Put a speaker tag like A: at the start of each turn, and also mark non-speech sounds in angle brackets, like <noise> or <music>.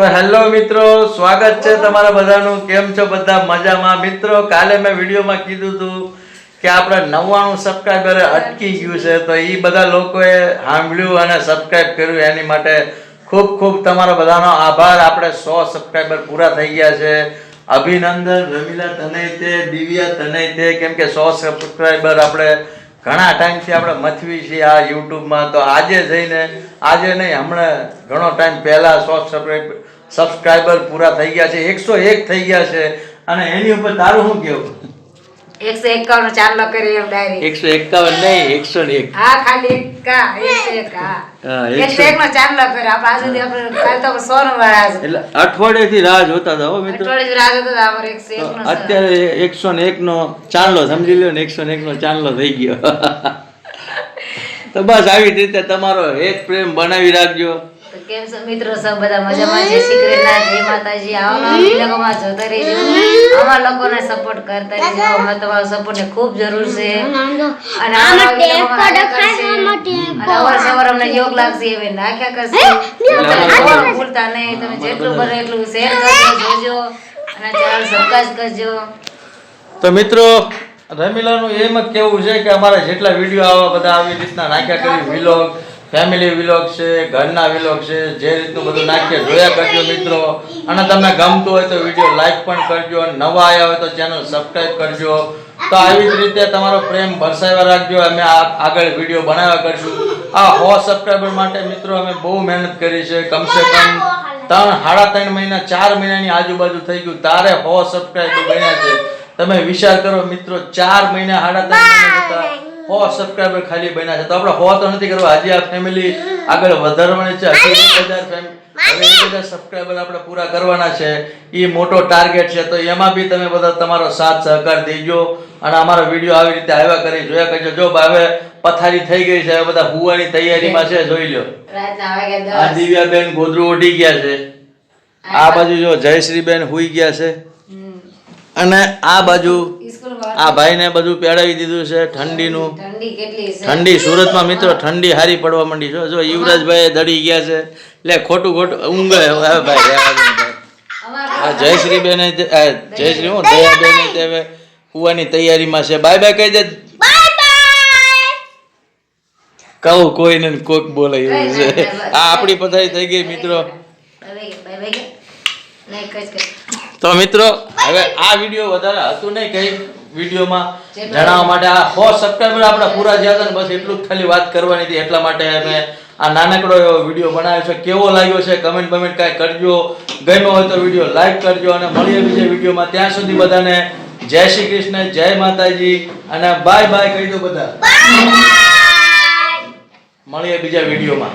A: તો હેલો મિત્રો, સ્વાગત છે તમારા બધાનું. કેમ છો બધા? મજામાં? મિત્રો, કાલે મેં વિડીયોમાં કીધું હતું કે આપણે નવ્વાણું સબસ્ક્રાઈબર અટકી ગયું છે, તો એ બધા લોકોએ સાંભળ્યું અને સબસ્ક્રાઈબ કર્યું. એની માટે ખૂબ ખૂબ તમારા બધાનો આભાર. આપણે સો સબસ્ક્રાઈબર પૂરા થઈ ગયા છે. અભિનંદન, રમીલા તને તે, દિવ્યા તને તે. કેમ કે સો સબસ્ક્રાઈબર આપણે ઘણા ટાઈમથી આપણે મથવી છીએ આ યુટ્યુબમાં. તો આજે જઈને, આજે નહીં, હમણાં ઘણો ટાઈમ પહેલાં સો સબસ્ક્રાઈબર પૂરા થઈ ગયા છે. એકસો એક થઈ ગયા છે. અને એની ઉપર તારું શું કેવું
B: એકસો એકાવન ચાલો કરી એમ ડાયરી
A: એકસો એકાવન નહીં એકસો ને એક.
B: હા ખાલી એક એકસો એક. હા
A: હા,
B: એકસો એક. નો ચાંદલો કર્યો આપણે આજ આપણે કાલ તો સો નો વાર આજ
A: એટલે અઠવાડિયેથી રાહ જોતા હતા હો મિત્રો.
B: અઠવાડિયે રાજ હતો તો આપણે એકસો એક નો
A: અત્યારે એકસો ને ચાંદલો સમજી લ્યો ને એકસો ને એક નો ચાંદલો થઈ ગયો. <laughs> તો બસ આવી રીતે તમારો એક પ્રેમ બનાવી રાખજો.
B: કેમ છો મિત્રો સૌ બધા મજામાં જય શ્રી કૃષ્ણ જય માતાજી આવો વિડીયોમાં જોતા રહેજો. અમારા લોકોને સપોર્ટ કરતા રહેજો. અમે તમારો સપોર્ટની ખૂબ જરૂર છે. અને અવાર સવાર અમને યોગ લાગશે એવે નાખ્યા કરશે. ભૂલતા નહીં. તમે જેટલું બને એટલું શેર કરજો જોજો. અને ચેનલ સબસ્ક્રાઇબ કરજો.
A: તો મિત્રો રમીલાનું એમ જ કેવું છે કે અમારા જેટલા વીડિયો આવા બધા આવી રીતના નાખ્યા કરી વિલોગ ફેમિલી વિલોગ છે, ઘરના વિલોગ છે, જે રીતનું બધું નાખીએ, જોયા કરજો મિત્રો. અને તમને ગમતું હોય તો વીડિયો લાઈક પણ કરજો. નવા આવ્યા હોય તો ચેનલ સબસ્ક્રાઈબ કરજો. તો આવી જ રીતે તમારો પ્રેમ ભરસાવ્યા રાખજો. અમે આગળ વીડિયો બનાવ્યા કરશું. આ હો સબસ્ક્રાઈબર માટે મિત્રો અમે બહુ મહેનત કરી છે. કમસે કમ ત્રણ, સાડા ત્રણ મહિના, ચાર મહિનાની આજુબાજુ થઈ ગયું. તારે હો સબસ્ક્રાઈબર બન્યા છે. તમે વિચાર કરો મિત્રો, ચાર મહિના, સાડા ત્રણ મહિના હો સબસ્ક્રાઈબર ખાલી બન્યા છે. તો આપણે હો તો નથી કરવા. હજી આ ફેમિલી આગળ વધારવાની છે. હજાર સબસ્ક્રાઈબર આપણે પૂરા કરવાના છે. એ મોટો ટાર્ગેટ છે. તો એમાં બી તમે બધા તમારો સાથ સહકાર દેજો અને અમારો વીડિયો આવી રીતે આવ્યા કરી જોયા કરજો. જો હવે પથારી થઈ ગઈ છે હવે બધા હુવાની તૈયારીમાં છે જોઈ લો આ દિવ્યાબેન ગોદરું ઓઢી ગયા છે. આ બાજુ જો જયશ્રીબેન હુઈ ગયા છે. અને આ બાજુ આ ભાઈને બધું પેડાવી દીધું છે ઠંડીનું
B: ઠંડી કેટલી
A: ઠંડી સુરતમાં મિત્રો ઠંડી હારી પડવા માંડી છે જો યુવરાજભાઈ દડી ગયા છે લે ખોટું ખોટું ઊંઘે હવે ભાઈ આ જયશ્રી બેન જયશ્રી હું દયા બેન તે હુવાની તૈયારીમાં છે બાય બાય કહી દે કહું કોઈને કોક બોલે એવું છે આ આપણી પથારી થઈ ગઈ મિત્રો તો મિત્રો હવે આ વીડિયો વધારે હતું નહીં કઈ વિડીયોમાં જણાવવા માટે આ સો સપ્ટેમ્બર આપણા પૂરા થયા હતા ને બસ એટલું જ ખાલી વાત કરવાની હતી. એટલા માટે અમે આ નાનકડો એવો વીડિયો બનાવ્યો છે. કેવો લાગ્યો છે? કમેન્ટ બમેન્ટ કાંઈ કરજો. ગમ્યો હોય તો વીડિયો લાઈક કરજો અને મળીએ બીજા વિડીયોમાં ત્યાં સુધી બધાને જય શ્રી કૃષ્ણ જય માતાજી અને બાય બાય કહી દો બધા. મળીએ બીજા વિડીયોમાં